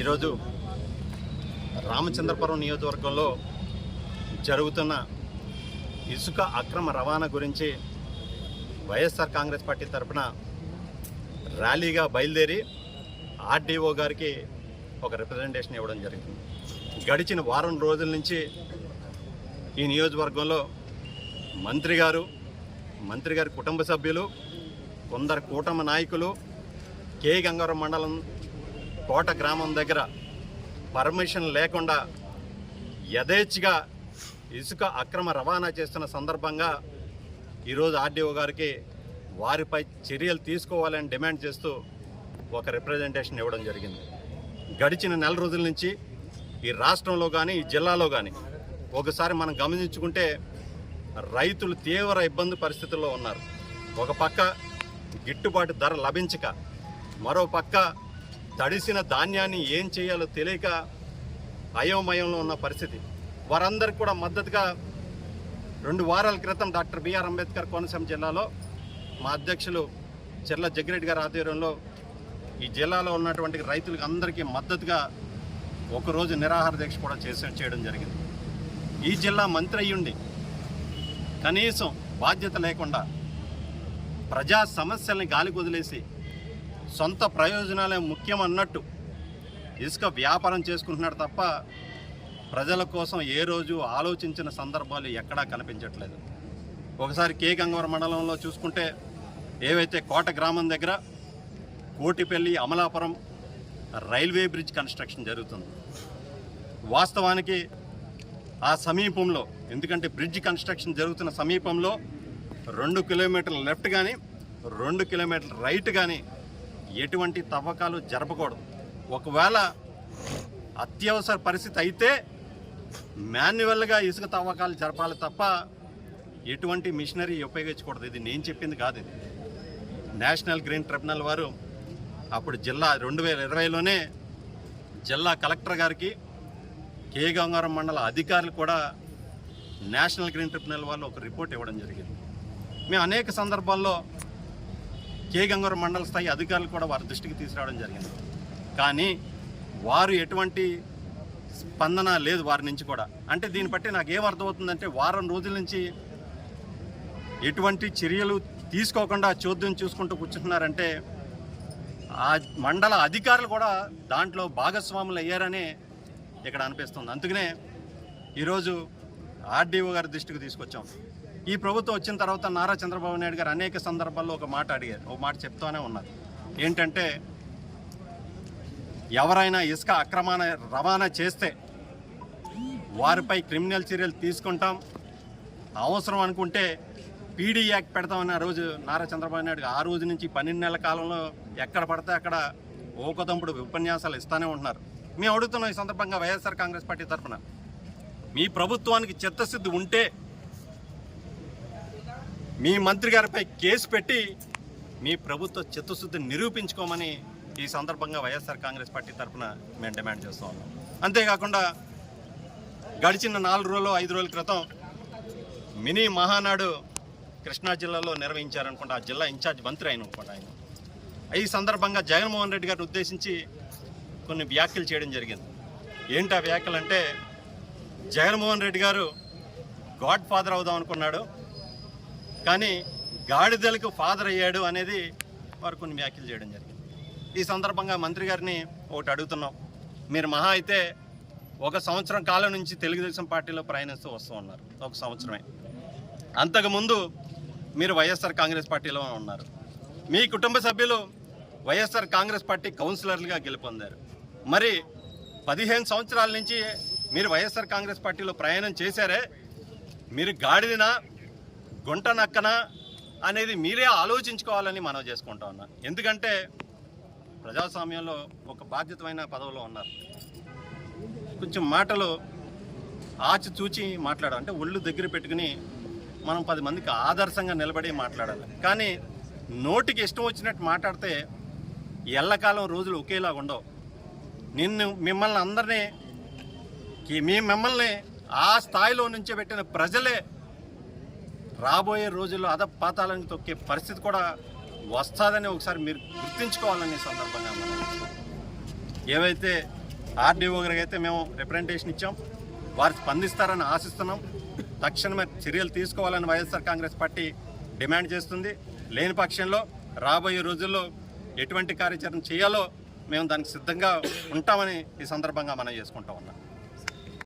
ఈరోజు రామచంద్రపురం నియోజకవర్గంలో జరుగుతున్న ఇసుక అక్రమ రవాణా గురించి వైఎస్ఆర్ కాంగ్రెస్ పార్టీ తరఫున ర్యాలీగా బయలుదేరి ఆర్డీఓ గారికి ఒక రిప్రజెంటేషన్ ఇవ్వడం జరిగింది. గడిచిన వారం రోజుల నుంచి ఈ నియోజకవర్గంలో మంత్రి గారు మంత్రి గారి కుటుంబ సభ్యులు కొందరు కూటమి నాయకులు కే. గంగారం మండలం కోట గ్రామం దగ్గర పర్మిషన్ లేకుండా యథేచ్ఛగా ఇసుక అక్రమ రవాణా చేస్తున్న సందర్భంగా ఈరోజు ఆర్డీఓ గారికి వారిపై చర్యలు తీసుకోవాలని డిమాండ్ చేస్తూ ఒక రిప్రజెంటేషన్ ఇవ్వడం జరిగింది. గడిచిన నెల రోజుల నుంచి ఈ రాష్ట్రంలో కానీ ఈ జిల్లాలో కానీ ఒకసారి మనం గమనించుకుంటే రైతులు తీవ్ర ఇబ్బంది పరిస్థితుల్లో ఉన్నారు. ఒక పక్క గిట్టుబాటు ధర లభించక మరో పక్క తడిసిన ధాన్యాన్ని ఏం చేయాలో తెలియక అయోమయంలో ఉన్న పరిస్థితి. వారందరికి కూడా మద్దతుగా రెండు వారాల క్రితం డాక్టర్ బిఆర్ అంబేద్కర్ కోనసీమ జిల్లాలో మా అధ్యక్షులు చెర్ల జగ్గిరెడ్డి గారి ఆధ్వర్యంలో ఈ జిల్లాలో ఉన్నటువంటి రైతులకు అందరికీ మద్దతుగా ఒకరోజు నిరాహార దీక్ష కూడా చేసే చేయడం జరిగింది. ఈ జిల్లా మంత్రి అయ్యుండి కనీసం బాధ్యత లేకుండా ప్రజా సమస్యల్ని గాలికి వదిలేసి సొంత ప్రయోజనాలే ముఖ్యం అన్నట్టు ఇసుక వ్యాపారం చేసుకుంటున్నాడు తప్ప ప్రజల కోసం ఏ రోజు ఆలోచించిన సందర్భాలు ఎక్కడా కనిపించట్లేదు. ఒకసారి కే గంగవరం మండలంలో చూసుకుంటే ఏవైతే కోట గ్రామం దగ్గర Kotipalli Amalapuram railway bridge construction జరుగుతుంది. వాస్తవానికి ఆ సమీపంలో ఎందుకంటే బ్రిడ్జ్ కన్స్ట్రక్షన్ జరుగుతున్న సమీపంలో రెండు కిలోమీటర్ల లెఫ్ట్ కానీ రెండు కిలోమీటర్ల రైట్ కానీ ఎటువంటి తవ్వకాలు జరపకూడదు. ఒకవేళ అత్యవసర పరిస్థితి అయితే మాన్యువల్గా ఇసుక తవ్వకాలు జరపాలి తప్ప ఎటువంటి మిషనరీ ఉపయోగించకూడదు. ఇది నేను చెప్పింది కాదు ఇది. నేషనల్ గ్రీన్ ట్రిబ్యునల్ వారు అప్పుడు జిల్లా రెండు వేల ఇరవైలోనే జిల్లా కలెక్టర్ గారికి కే. గంగారం మండల అధికారులు కూడా నేషనల్ గ్రీన్ ట్రిబ్యునల్ వాళ్ళు ఒక రిపోర్ట్ ఇవ్వడం జరిగింది. మేము అనేక సందర్భాల్లో కే. గంగారం మండల స్థాయి అధికారులు కూడా వారి దృష్టికి తీసుకురావడం జరిగింది. కానీ వారు ఎటువంటి స్పందన లేదు వారి నుంచి కూడా. అంటే దీన్ని బట్టి నాకు ఏం అర్థమవుతుందంటే వారం రోజుల నుంచి ఎటువంటి చర్యలు తీసుకోకుండా చోద్యం చూసుకుంటూ కూర్చుంటున్నారంటే ఆ మండల అధికారులు కూడా దాంట్లో భాగస్వాములు అయ్యారని ఇక్కడ అనిపిస్తుంది. అందుకనే ఈరోజు ఆర్డీఓ గారి దృష్టికి తీసుకొచ్చాం. ఈ ప్రభుత్వం వచ్చిన తర్వాత నారా చంద్రబాబు నాయుడు గారు అనేక సందర్భాల్లో ఒక మాట అడిగారు. ఒక మాట చెప్తూనే ఉన్నారు. ఏంటంటే ఎవరైనా ఇసుక అక్రమాన రవాణా చేస్తే వారిపై క్రిమినల్ చర్యలు తీసుకుంటాం. అవసరం అనుకుంటే పీడీ యాక్ట్ పెడతామని ఆ రోజు నారా చంద్రబాబు నాయుడు ఆ రోజు నుంచి పన్నెండు నెలల కాలంలో ఎక్కడ పడితే అక్కడ ఓకదంపుడు ఉపన్యాసాలు ఇస్తానే ఉంటున్నారు. మేము అడుగుతున్నాం ఈ సందర్భంగా వైఎస్ఆర్ కాంగ్రెస్ పార్టీ తరఫున మీ ప్రభుత్వానికి చిత్తశుద్ధి ఉంటే మీ మంత్రి గారిపై కేసు పెట్టి మీ ప్రభుత్వ చిత్తశుద్ధిని నిరూపించుకోమని ఈ సందర్భంగా వైఎస్ఆర్ కాంగ్రెస్ పార్టీ తరఫున మేము డిమాండ్ చేస్తూ ఉన్నాం. అంతేకాకుండా గడిచిన నాలుగు రోజులు ఐదు రోజుల క్రితం మినీ మహానాడు కృష్ణా జిల్లాలో నిర్వహించారనుకుంటా ఆ జిల్లా ఇన్ఛార్జ్ మంత్రి అయిన అనుకుంటా ఆయన. ఈ సందర్భంగా జగన్మోహన్ రెడ్డి గారిని ఉద్దేశించి కొన్ని వ్యాఖ్యలు చేయడం జరిగింది. ఏంటి ఆ వ్యాఖ్యలు అంటే జగన్మోహన్ రెడ్డి గారు గాడ్ ఫాదర్ అవుదాం అనుకున్నాడు. కానీ గాడిదలకు ఫాదర్ అయ్యాడు అనేది వారు కొన్ని వ్యాఖ్యలు చేయడం జరిగింది. ఈ సందర్భంగా మంత్రి గారిని ఒకటి అడుగుతున్నాం. మీరు మహా అయితే ఒక సంవత్సరం కాలం నుంచి తెలుగుదేశం పార్టీలో ప్రయాణిస్తూ వస్తూ ఉన్నారు. ఒక సంవత్సరమే. అంతకుముందు మీరు వైఎస్ఆర్ కాంగ్రెస్ పార్టీలో ఉన్నారు. మీ కుటుంబ సభ్యులు వైఎస్ఆర్ కాంగ్రెస్ పార్టీ కౌన్సిలర్లుగా గెలుపొందారు. మరి పదిహేను సంవత్సరాల నుంచి మీరు వైఎస్ఆర్ కాంగ్రెస్ పార్టీలో ప్రయాణం చేశారే. మీరు గాడిదినా? గుంట నక్కన అనేది మీరే ఆలోచించుకోవాలని మనం చేసుకుంటా ఉన్నాం. ఎందుకంటే ప్రజాస్వామ్యంలో ఒక బాధ్యతమైన పదవిలో ఉన్నారు. కొంచెం మాటలు ఆచి చూచి మాట్లాడాలి. అంటే ఒళ్ళు దగ్గర పెట్టుకుని మనం పది మందికి ఆదర్శంగా నిలబడి మాట్లాడాలి. కానీ నోటికి ఇష్టం వచ్చినట్టు మాట్లాడితే ఎల్లకాలం రోజులు ఒకేలాగా ఉండవు. నిన్ను మిమ్మల్ని అందరినీ మీ మిమ్మల్ని ఆ స్థాయిలో నుంచే పెట్టిన ప్రజలే రాబోయే రోజుల్లో అద పాతాలను తొక్కే పరిస్థితి కూడా వస్తుందని ఒకసారి మీరు గుర్తుంచుకోవాలని సందర్భంగా మనం ఏవైతే ఆర్డీఓ గారికి అయితే మేము రిప్రజెంటేషన్ ఇచ్చాం వారు స్పందిస్తారని ఆశిస్తున్నాం. తక్షణమే చర్యలు తీసుకోవాలని వైఎస్ఆర్ కాంగ్రెస్ పార్టీ డిమాండ్ చేస్తుంది. లేని పక్షంలో రాబోయే రోజుల్లో ఎటువంటి కార్యాచరణ చేయాలో మేము దానికి సిద్ధంగా ఉంటామని ఈ సందర్భంగా మనం చేసుకుంటా ఉన్నాం.